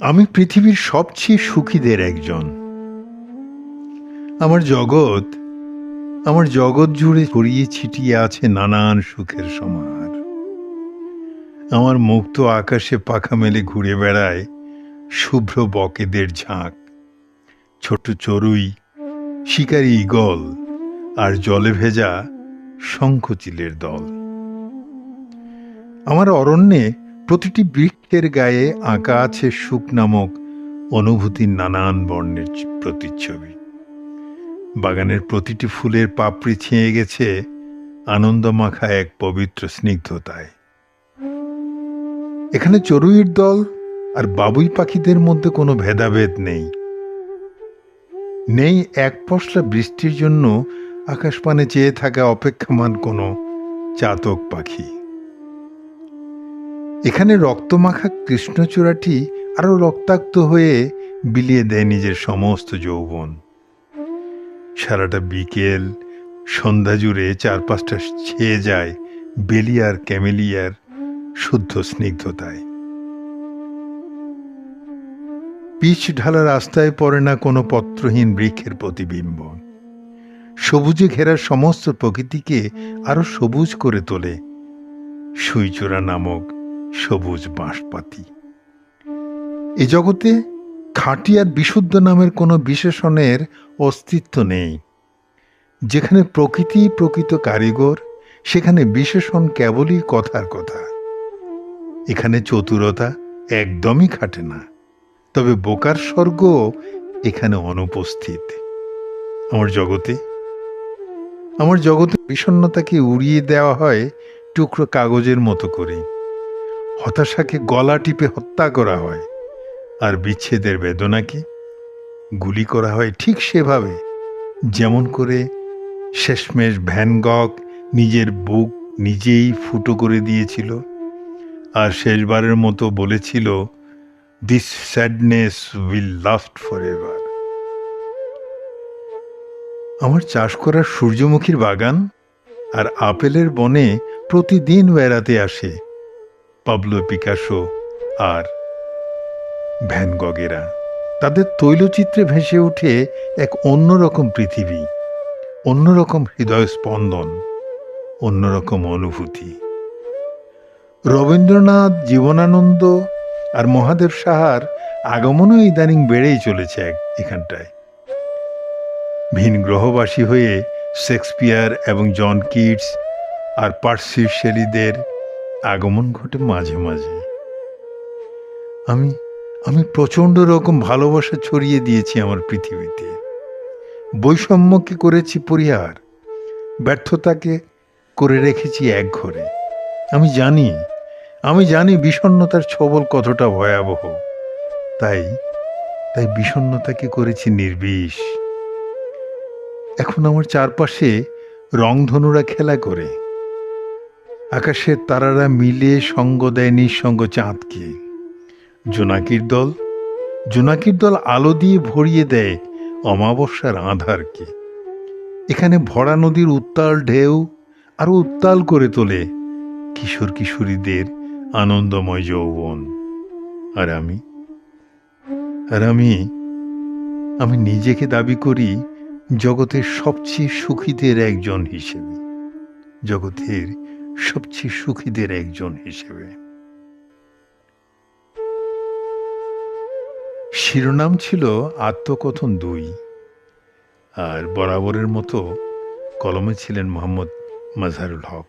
আমি পৃথিবীর সবচেয়ে সুখীদের একজন। আমার জগৎ আমার জগৎ জুড়ে ছড়িয়ে ছিটিয়ে আছে নানান সুখের সমাহার। আমার মুক্ত আকাশে পাখা মেলে ঘুরে বেড়ায় শুভ্র বকেদের ঝাঁক। ছোট চড়ুই, শিকারী ঈগল আর জলে ভেজা শঙ্খচিলের দল। আমার অরণ্যে প্রতিটি বৃক্ষের গায়ে আঁকা আছে সুখ নামক অনুভূতির নানান বর্ণের প্রতিচ্ছবি। বাগানের প্রতিটি ফুলের পাপড়ি ছেয়ে গেছে আনন্দমাখা এক পবিত্র স্নিগ্ধতায়। এখানে চড়ুইয়ের দল আর বাবুই পাখিদের মধ্যে কোনো ভেদাভেদ নেই। নেই এক পশলা বৃষ্টির জন্য আকাশপানে চেয়ে থাকা অপেক্ষমান কোনো চাতক পাখি। এখানে রক্তমাখা কৃষ্ণচূড়াটি আরও রক্তাক্ত হয়ে বিলিয়ে দেয় নিজের সমস্ত যৌবন। সারাটা বিকেল, সন্ধ্যা জুড়ে চারপাশটা ছেয়ে যায় বেলিয়ার ক্যামেলিয়ার শুদ্ধ স্নিগ্ধতায়। পিচ ঢালা রাস্তায় পড়ে না কোনো পত্রহীন বৃক্ষের প্রতিবিম্ব। সবুজে ঘেরা সমস্ত প্রকৃতিকে আরও সবুজ করে তোলে সুইচোরা নামক সবুজ বাঁশপাতি। এ জগতে খাঁটি আর বিশুদ্ধ নামের কোনো বিশেষণের অস্তিত্ব নেই। যেখানে প্রকৃতি প্রকৃত কারিগর, সেখানে বিশেষণ কেবলই কথার কথা। এখানে চতুরতা একদমই খাটে না। তবে বোকার স্বর্গ এখানে অনুপস্থিত। আমার জগতে আমার জগতে বিষণ্ণতাকে উড়িয়ে দেওয়া হয় টুকরো কাগজের মতো করে হতাশাকে গলা টিপে হত্যা করা হয়। আর বিচ্ছেদের বেদনাকে গুলি করা হয় ঠিক সেভাবে। যেমন করে শেষমেশ ভ্যানগক নিজের বুক নিজেই ফুটো করে দিয়েছিল। আর শেষবারের মতো বলেছিল this sadness will last for ever আমার চাষ করা সূর্যমুখীর বাগান আর আপেলের বনে প্রতিদিন বেড়াতে আসে। পাবলো পিকাসো আর ভ্যান গগেরা। তাদের তৈলচিত্রে ভেসে ওঠে এক অন্যরকম পৃথিবী, অন্যরকম হৃদয় স্পন্দন অন্যরকম অনুভূতি। রবীন্দ্রনাথ, জীবনানন্দ আর মহাদেব সাহার আগমনও ইদানিং বেড়েই চলেছে এক- এখানটায়। ভিন গ্রহবাসী হয়ে শেক্সপিয়ার এবং জন কিটস আর পার্সি শেলিদের আগমন ঘটে মাঝে মাঝে। আমি আমি প্রচণ্ড রকম ভালোবাসা ছড়িয়ে দিয়েছি আমার পৃথিবীতে। বৈষম্যকে করেছি পরিহার, ব্যর্থতাকে করে রেখেছি এক ঘরে। আমি জানি আমি জানি বিষণ্ণতার ছবল কতটা ভয়াবহ। তাই তাই বিষণ্ণতাকে করেছি নির্বিষ। এখন আমার চারপাশে রংধনুরা খেলা করে। আকাশের তারারা মিলে সঙ্গ দেয় নিঃসঙ্গ চাঁদকে। জোনাকির দল জোনাকির দল আলো দিয়ে ভরিয়ে দেয় অমাবস্যার আধারকে। এখানে ভরা নদীর উত্তাল ঢেউ আরও উত্তাল করে তোলে কিশোর কিশোরীদের আনন্দময় যৌবন। আর আমি? আর আমি? আমি নিজেকে দাবি করি জগতের সবচেয়ে সুখীদের একজন হিসেবে। জগতের সবচেয়ে সুখীদের একজন হিসেবে। শিরোনাম ছিল আত্মকথন দুই। আর বরাবরের মতো কলমে ছিলেন মোহাম্মদ মাজহারুল হক।